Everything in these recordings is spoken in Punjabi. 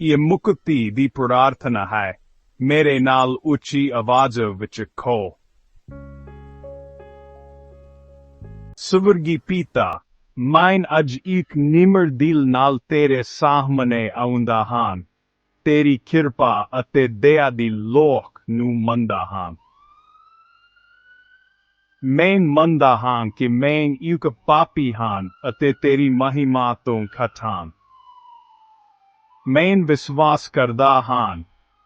ਇਹ ਮੁਕਤੀ ਦੀ ਪ੍ਰਾਰਥਨਾ ਹੈ। ਮੇਰੇ ਨਾਲ ਉੱਚੀ ਆਵਾਜ਼ ਵਿੱਚ ਕਹੋ। ਸਵਰਗੀ ਪਿਤਾ, ਮੈਂ ਅੱਜ ਇੱਕ ਨਿਮਰ ਦਿਲ ਨਾਲ ਤੇਰੇ ਸਾਹਮਣੇ ਆਉਂਦਾ ਹਾਂ। ਤੇਰੀ ਕਿਰਪਾ ਅਤੇ ਦਇਆ ਦੀ ਲੋਕ ਨੂੰ ਮੰਨਦਾ ਹਾਂ। ਮੈਂ ਮੰਨਦਾ ਹਾਂ ਕਿ ਮੈਂ ਇੱਕ ਪਾਪੀ ਹਾਂ ਅਤੇ ਤੇਰੀ ਮਹਿਮਾ ਤੋਂ ਘੱਟ ਹਾਂ। ਮੈਂ ਵਿਸ਼ਵਾਸ ਕਰਦਾ ਹਾਂ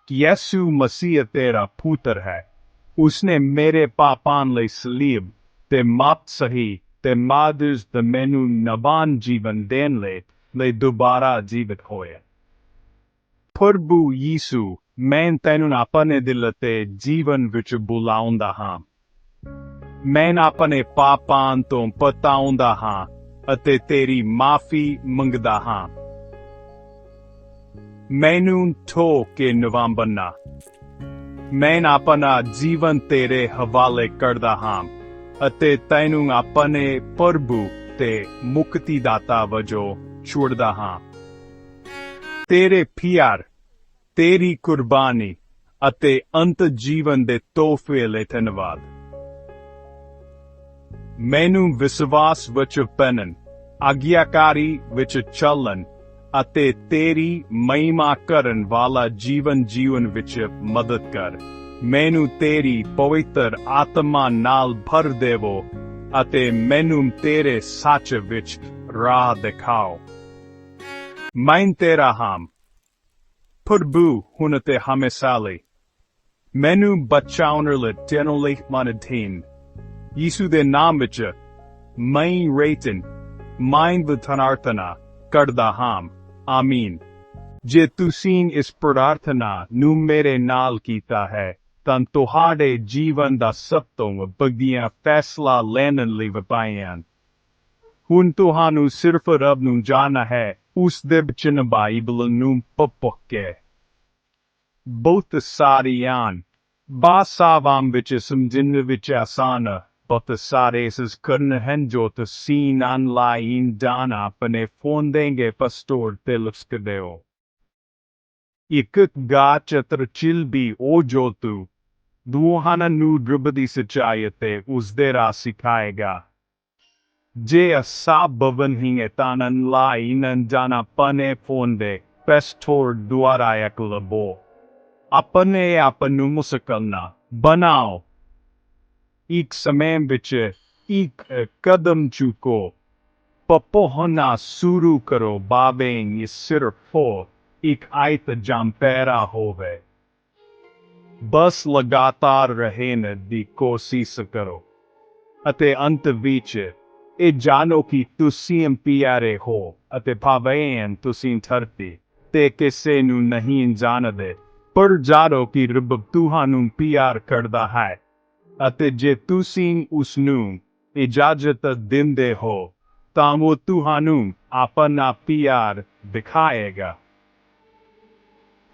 ਕਿ ਯਿਸੂ ਮਸੀਹ ਤੇਰਾ ਪੁੱਤਰ ਹੈ। ਉਸਨੇ ਮੇਰੇ ਪਾਪਾਂ ਲਈ ਸਲੀਬ ਤੇ ਮਾਪ ਸਹੀ ਤੇ ਮਾਦਰਸ ਤੇ ਮੈਨੂੰ ਨਵਾਂ ਜੀਵਨ ਦੇਣ ਲਈ ਲਈ ਦੁਬਾਰਾ ਜੀਵਤ ਹੋਇਆ। ਪ੍ਰਭੂ ਯੀਸੂ, ਮੈਂ ਤੈਨੂੰ ਆਪਣੇ ਦਿਲ ਤੇ ਜੀਵਨ ਵਿੱਚ ਬੁਲਾਉਂਦਾ ਹਾਂ। ਮੈਂ ਆਪਣੇ ਪਾਪਾਂ ਤੋਂ ਪਤਾਉਂਦਾ ਹਾਂ ਅਤੇ ਤੇਰੀ ਮਾਫੀ ਮੰਗਦਾ ਹਾਂ। ਮੈਨੂੰ ਠੋ ਕੇ ਨਵਾਂ ਬੰਨਾ। ਮੈਂ ਆਪਣਾ ਜੀਵਨ ਤੇਰੇ ਹਵਾਲੇ ਕਰਦਾ ਹਾਂ ਅਤੇ ਤੈਨੂੰ ਆਪਣੇ ਪ੍ਰਭੂ ਤੇ ਮੁਕਤੀ ਦਾਤਾ ਵਜੋਂ ਛੋੜਦਾ ਹਾਂ। ਤੇਰੇ ਪਿਆਰ, ਤੇਰੀ ਕੁਰਬਾਨੀ ਅਤੇ ਅੰਤ ਜੀਵਨ ਦੇ ਤੋਹਫੇ ਲਈ ਧੰਨਵਾਦ। ਮੈਨੂੰ ਵਿਸ਼ਵਾਸ ਵਿੱਚ ਪੈਣਨ ਆਗਿਆਕਾਰੀ ਵਿੱਚ ਚੱਲਣ ਅਤੇ ਤੇਰੀ ਮਹਿਮਾ ਕਰਨ ਵਾਲਾ ਜੀਵਨ ਜੀਵਨ ਵਿੱਚ ਮਦਦ ਕਰ। ਮੈਨੂੰ ਤੇਰੀ ਪਵਿੱਤਰ ਆਤਮਾ ਨਾਲ ਭਰ ਦੇਵੋ ਅਤੇ ਮੈਨੂੰ ਤੇਰੇ ਸੱਚ ਵਿੱਚ ਰਾਹ ਦਿਖਾਓ। ਮੈਂ ਤੇਰਾ ਹਾਂ ਪ੍ਰਭੂ ਹੁਣ ਤੇ ਹਮੇਸ਼ਾ ਲਈ। ਮੈਨੂੰ ਬਚਾਉਣ ਲਈ ਤੈਨੂੰ ਲਈ ਮਨ ਅਧੀਨ ਯਿਸੂ ਦੇ ਨਾਮ ਵਿੱਚ ਮੈਂ ਰੇਤਨ ਮੈਂ ਵਿਧਨਾਰਥਨਾ ਕਰਦਾ ਹਾਂ ਆਮੀਨ ਜੇ ਤੁਸੀਂ ਇਸ ਪ੍ਰਾਰਥਨਾ ਨੂੰ ਮੇਰੇ ਨਾਲ ਕੀਤਾ ਹੈ, ਤਾਂ ਤੁਹਾਡੇ ਜੀਵਨ ਦਾ ਸਭ ਤੋਂ ਵਧੀਆ ਫੈਸਲਾ ਲੈਣ ਲਈ ਵਪਾਇਆਂ ਹੁਣ ਤੁਹਾਨੂੰ ਸਿਰਫ ਰੱਬ ਨੂੰ ਜਾਣਾ ਹੈ, ਉਸ ਦੇ ਬਚਨ ਬਾਈਬਲ ਨੂੰ ਪਪਕੇ। ਬਹੁਤ ਸਾਰੀਆਂ ਬਾਸਾਵਾਂ ਵਿੱਚ ਸਮਝਣ ਵਿੱਚ ਆਸਾਨ ਬਹੁਤ ਸਾਰੇ ਇਸ ਕਰਨ ਹਨ ਜੋ ਤੁਸੀਂ ਆਪਣੇ ਫੋਨ ਪਸਟੋਰ ਤੇ ਲਸਕਦੇ ਹੋ ਇੱਕ ਗਾਚਤਰ ਚਿਲ ਵੀ ਉਹ ਜੋ ਤੂੰ ਦੁਹਾਨਾ ਨੂੰ ਦਰਬ ਦੀ ਸਚਾਈ ਤੇ ਉਸ ਦੇ ਰਾਹ ਸਿਖਾਏਗਾ ਜੇ ਅਸਾ ਬਵਨ ਹੀ ਤਾਂ ਆਨਲਾਈਨ ਜਾਣਾ ਪਨੇ ਫੋਨ ਦੇ ਪਸਟੋਰ ਦੁਆਰਾ ਇੱਕ ਲਬੋ ਆਪਣੇ ਆਪ ਨੂੰ ਮੁਸਕਲਨਾ ਬਣਾਓ ਇੱਕ ਸਮੇਂ ਵਿੱਚ ਇੱਕ ਕਦਮ ਚੁੱਕੋ। ਪਪੋਹਨਾ ਸ਼ੁਰੂ ਕਰੋ। ਬਾਬੇ ਸਿਰਫ ਹੋ ਇੱਕ ਆਇਤ ਜੰਪੈਰਾ ਹੋਵੇ। ਬਸ ਲਗਾਤਾਰ ਰਹਿਣ ਦੀ ਕੋਸ਼ਿਸ਼ ਕਰੋ। ਅਤੇ ਅੰਤ ਵਿੱਚ ਇਹ ਜਾਣੋ ਕਿ ਤੁਸੀਂ ਪਿਆਰੇ ਹੋ ਅਤੇ ਭਾਵੇਂ ਤੁਸੀਂ ਧਰਤੀ ਤੇ ਕਿਸੇ ਨੂੰ ਨਹੀਂ ਜਾਣਦੇ, ਪਰ ਜਾਣੋ ਕਿ ਰੱਬ ਤੁਹਾਨੂੰ ਪਿਆਰ ਕਰਦਾ ਹੈ। ਅਤੇ ਜੇ ਤੁਸੀਂ ਉਸ ਨੂੰ ਇਜਾਜ਼ਤ ਦਿੰਦੇ ਹੋ ਤਾਂ ਉਹ ਤੁਹਾਨੂੰ ਆਪਣਾ ਪਿਆਰ ਦਿਖਾਏਗਾ।